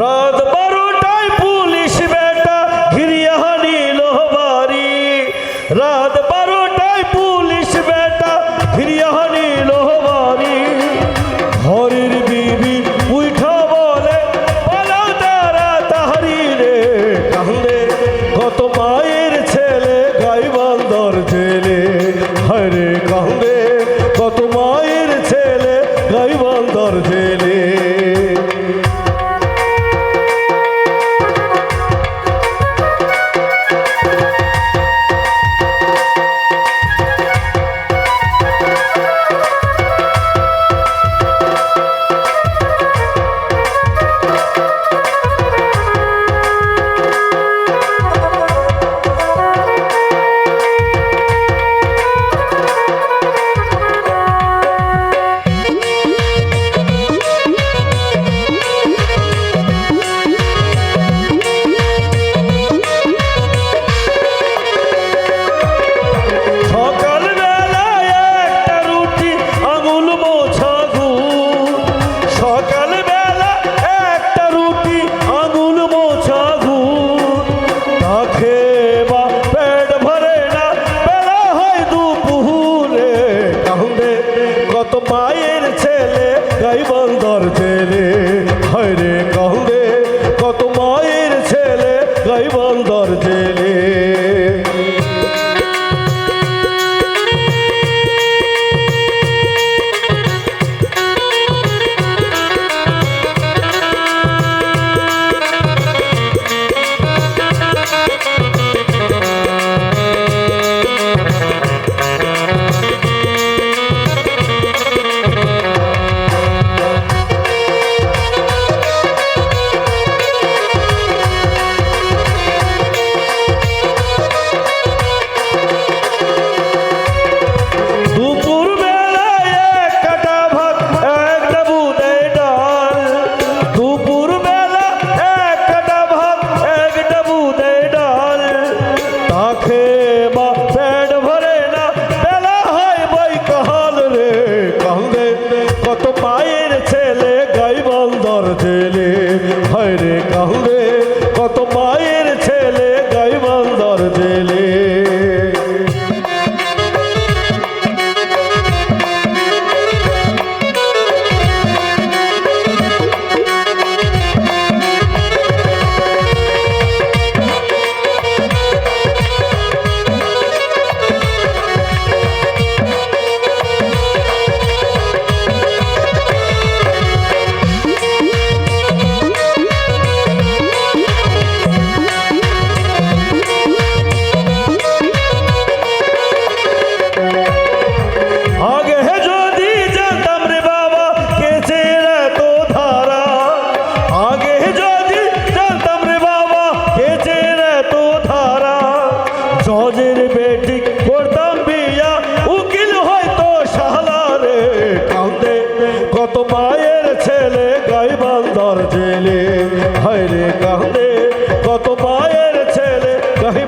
রাত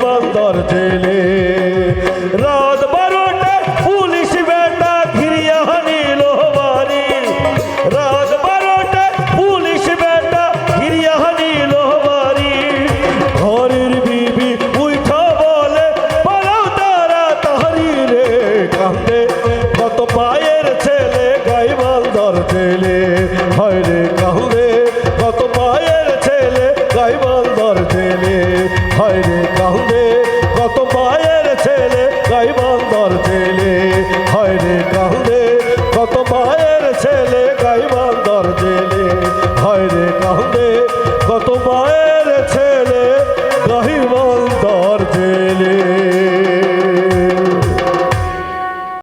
বন্দর জেলে। রাত বারোটা, পুলিশ বেটা ঘিরিয়া নিল বাড়ি। রাত বারোটা, পুলিশ বেটা ঘিরিয়া নিল বাড়ি। ঘরের বিবি উইঠ বলে, পালাও তারা তাহারি রে কান্দে কত পায়ের ছেলে ਤੋਬਾ ਏ